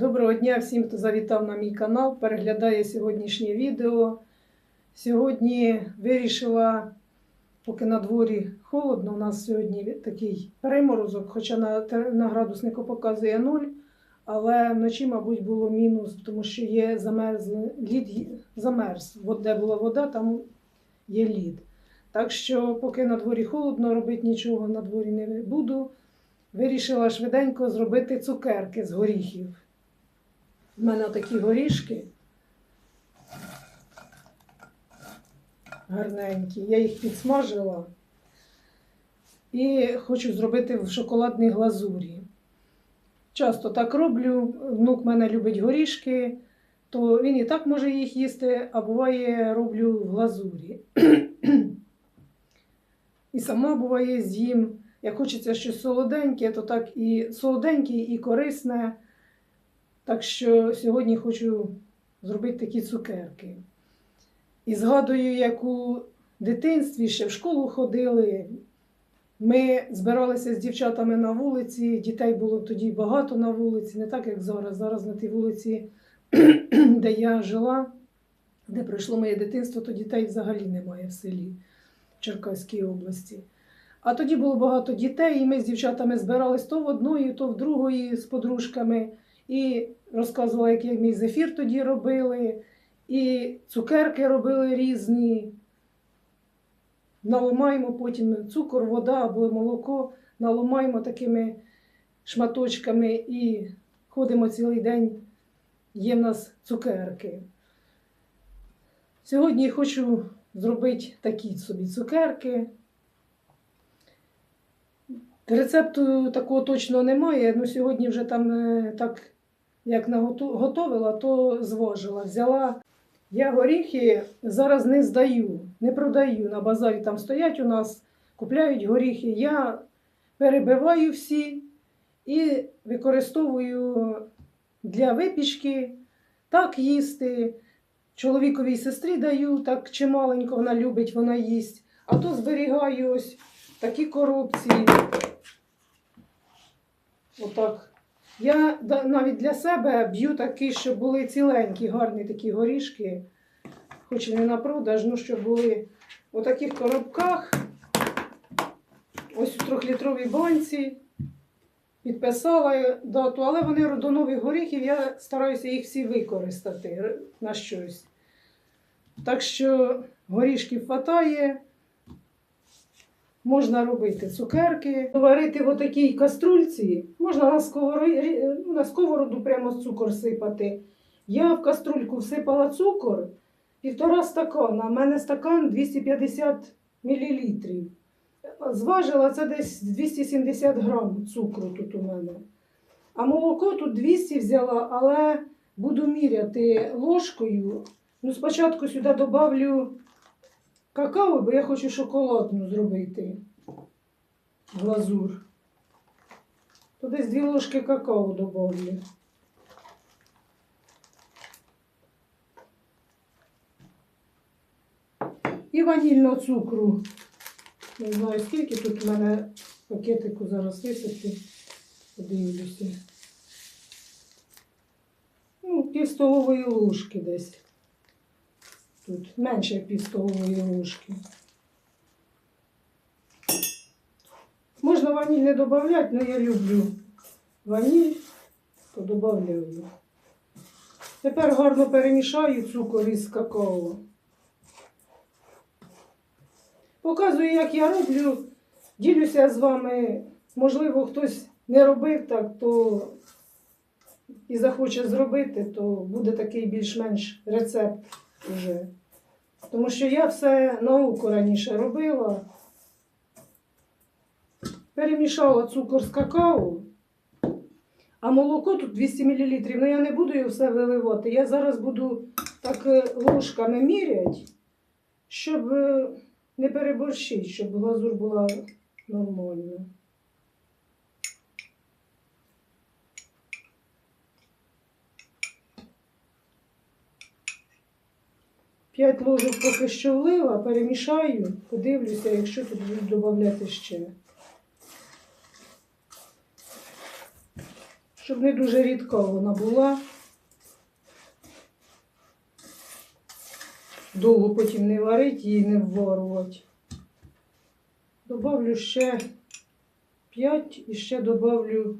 Доброго дня всім, хто завітав на мій канал, переглядає сьогоднішнє відео. Сьогодні вирішила, поки на дворі холодно, у нас сьогодні такий приморозок, хоча на, на градуснику показує 0, але вночі, мабуть, було мінус, тому що є лід замерз. Де була вода, там є лід. Так що, поки на дворі холодно, робити нічого на дворі не буду. Вирішила швиденько зробити цукерки з горіхів. У мене такі горішки. Гарненькі. Я їх підсмажила. І хочу зробити в шоколадній глазурі. Часто так роблю. Внук мене любить горішки, то він і так може їх їсти, а буває роблю в глазурі. І сама буває з'їм. Як хочеться щось солоденьке, то так і солоденьке, і корисне. Так що сьогодні хочу зробити такі цукерки. І згадую, як у дитинстві ще в школу ходили. Ми збиралися з дівчатами на вулиці, дітей було тоді багато на вулиці, не так, як зараз. Зараз на тій вулиці, де я жила, де пройшло моє дитинство, то дітей взагалі немає в селі в Черкаській області. А тоді було багато дітей, і ми з дівчатами збирались то в одної, то в другої з подружками. І розказувала, як мій зефір тоді робили, і цукерки робили різні. Наламаємо потім цукор, вода або молоко, наламаємо такими шматочками і ходимо цілий день, є в нас цукерки. Сьогодні хочу зробити такі собі цукерки. Рецепту такого точно немає. Ну, сьогодні вже там е, так, як наготу- готовила, то зважила. Взяла. Я горіхи зараз не здаю, не продаю. На базарі там стоять у нас, купляють горіхи. Я перебиваю всі і використовую для випічки, так їсти. Чоловіковій сестрі даю, так чималенько вона любить, вона їсть. А то зберігаю ось такі коробці. Отак. Я навіть для себе б'ю такі, щоб були ціленькі, гарні такі горішки, хоч і не на продаж, ну щоб були у таких коробках, ось у трьохлітровій банці. Підписала дату, але вони до нових горіхів, я стараюся їх всі використати на щось. Так що горішків хватає. Можна робити цукерки, варити в такій каструльці. Можна на сковороді, ну, на сковороду прямо цукор сипати. Я в каструльку всипала цукор півтора стакана. У мене стакан 250 мл. Зважила це десь 270 грам цукру тут у мене. А молоко тут 200 взяла, але буду міряти ложкою. Ну, спочатку сюди додавлю какао, бо я хочу шоколадну зробити глазур. То десь дві ложки какао додавлю. І ванільного цукру. Не знаю, скільки тут в мене пакетику зараз висипати. Подивлюся. Ну, пів ложки десь. Тут менше пів ложки. Можна ваніль не додати, але я люблю ваніль, то додаю. Тепер гарно перемішаю цукор із какао. Показую, як я роблю. Ділюся з вами. Можливо, хтось не робив так, то і захоче зробити, то буде такий більш-менш рецепт вже. Тому що я все науку раніше робила. Перемішала цукор з какао, а молоко тут 200 мл. Ну я не буду його все виливати. Я зараз буду так е, ложками міряти, щоб е, не переборщити, щоб глазур була нормальна. П'ять ложок поки що влила, перемішаю, подивлюся, якщо тут будуть додати ще. щоб не дуже рідка вона була. Довго потім не варити її, не вварувати. Добавлю ще 5 і ще добавлю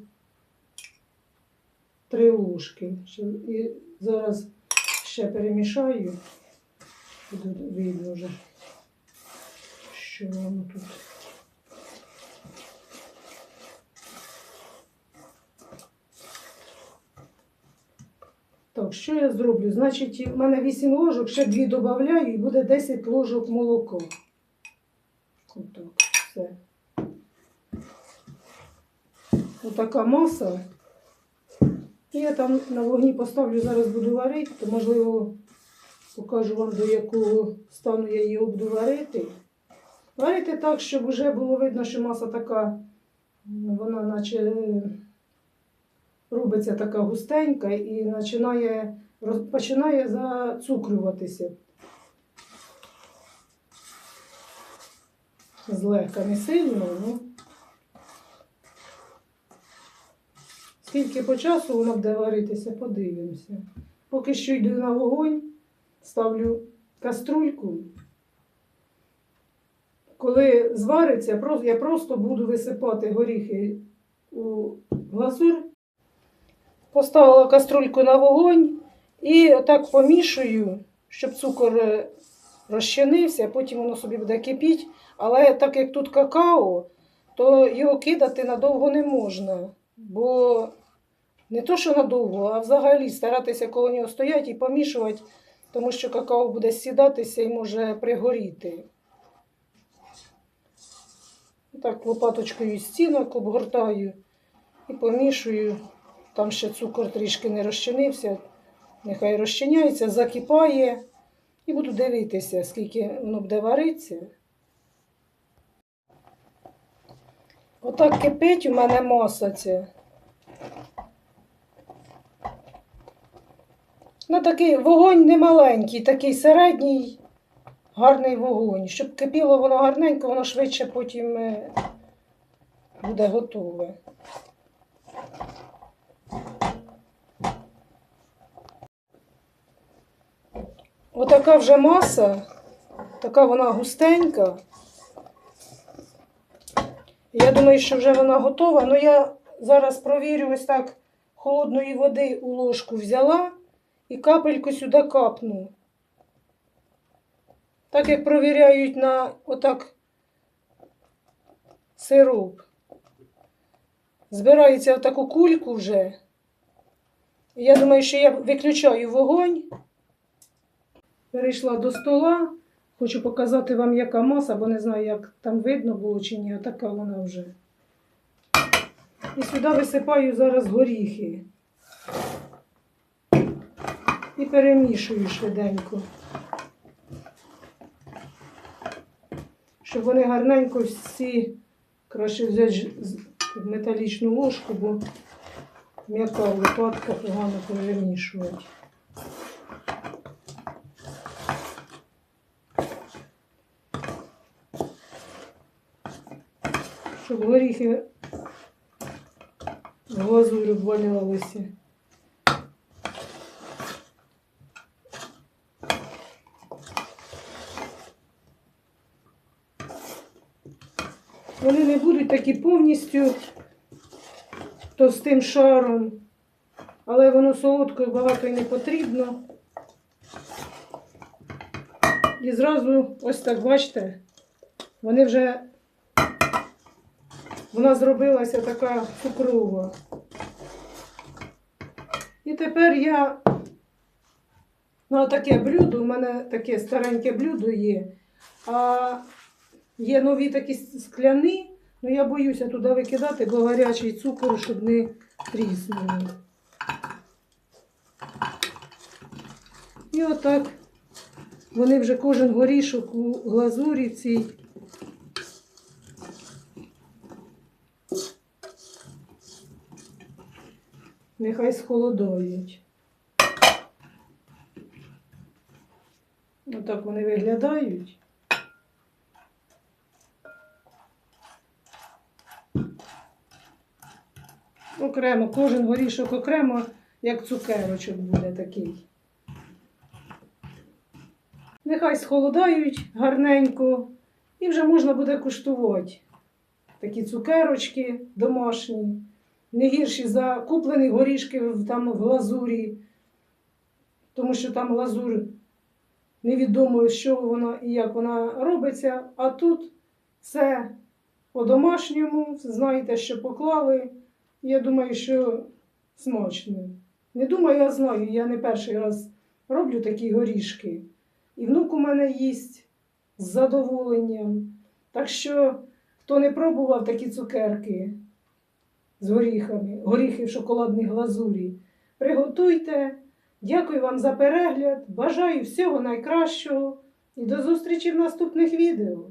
3 ложки. І зараз ще перемішаю. Буде видно вже, що воно тут. Так, що я зроблю? Значить, в мене 8 ложок, ще 2 додаю і буде 10 ложок молока. Отак, все. Отака маса. Я там на вогні поставлю, зараз буду варити, то можливо покажу вам до якого стану я її буду варити. Варити так, щоб вже було видно, що маса така, вона наче е, робиться така густенька і починає, починає зацукрюватися. Злегка, не сильно, ну. Скільки по часу воно буде варитися, подивимося. Поки що йду на вогонь, ставлю каструльку. Коли звариться, я просто буду висипати горіхи у глазур. Поставила каструльку на вогонь і отак помішую, щоб цукор е, розчинився, потім воно собі буде кипіти. Але так як тут какао, то його кидати надовго не можна. Бо не то, що надовго, а взагалі старатися коло нього стояти і помішувати, тому що какао буде сідатися і може пригоріти. Так, лопаточкою стінок обгортаю і помішую. Там ще цукор трішки не розчинився. Нехай розчиняється, закипає. І буду дивитися, скільки воно буде варитися. Отак кипить у мене маса ця. Ну, такий вогонь не маленький, такий середній, гарний вогонь. Щоб кипіло воно гарненько, воно швидше потім е, буде готове. Отака вже маса, така вона густенька. Я думаю, що вже вона готова. Ну я зараз провірю ось так холодної води у ложку взяла і капельку сюди капну. Так як провіряють на отак сироп. Збирається в таку кульку вже. Я думаю, що я виключаю вогонь. Перейшла до стола. Хочу показати вам, яка маса, бо не знаю, як там видно було чи ні, а така вона вже. І сюди висипаю зараз горіхи. І перемішую швиденько. Щоб вони гарненько всі, краще взяти з- металічну ложку, бо м'яка лопатка погано перемішувати. Щоб горіхи в глазурь Вони не будуть такі повністю товстим шаром, але воно солодкою багато і не потрібно. І зразу, ось так, бачите, вони вже, вона зробилася така цукрова. І тепер я на таке блюдо, у мене таке стареньке блюдо є, а є нові такі скляні, але я боюся туди викидати, бо гарячий цукор, щоб не тріснули. І отак вони вже кожен горішок у глазурі цій. Нехай схолодають. Отак вони виглядають. Окремо, кожен горішок окремо, як цукерочок буде такий. Нехай схолодають гарненько, і вже можна буде куштувати. Такі цукерочки домашні, не гірші за куплені горішки там в глазурі, тому що там глазур невідомо, з чого вона і як вона робиться. А тут все по-домашньому, знаєте, що поклали. Я думаю, що смачно. Не думаю, а знаю. Я не перший раз роблю такі горішки. І внук у мене їсть з задоволенням. Так що, хто не пробував такі цукерки з горіхами, горіхи в шоколадній глазурі, приготуйте. Дякую вам за перегляд. Бажаю всього найкращого і до зустрічі в наступних відео.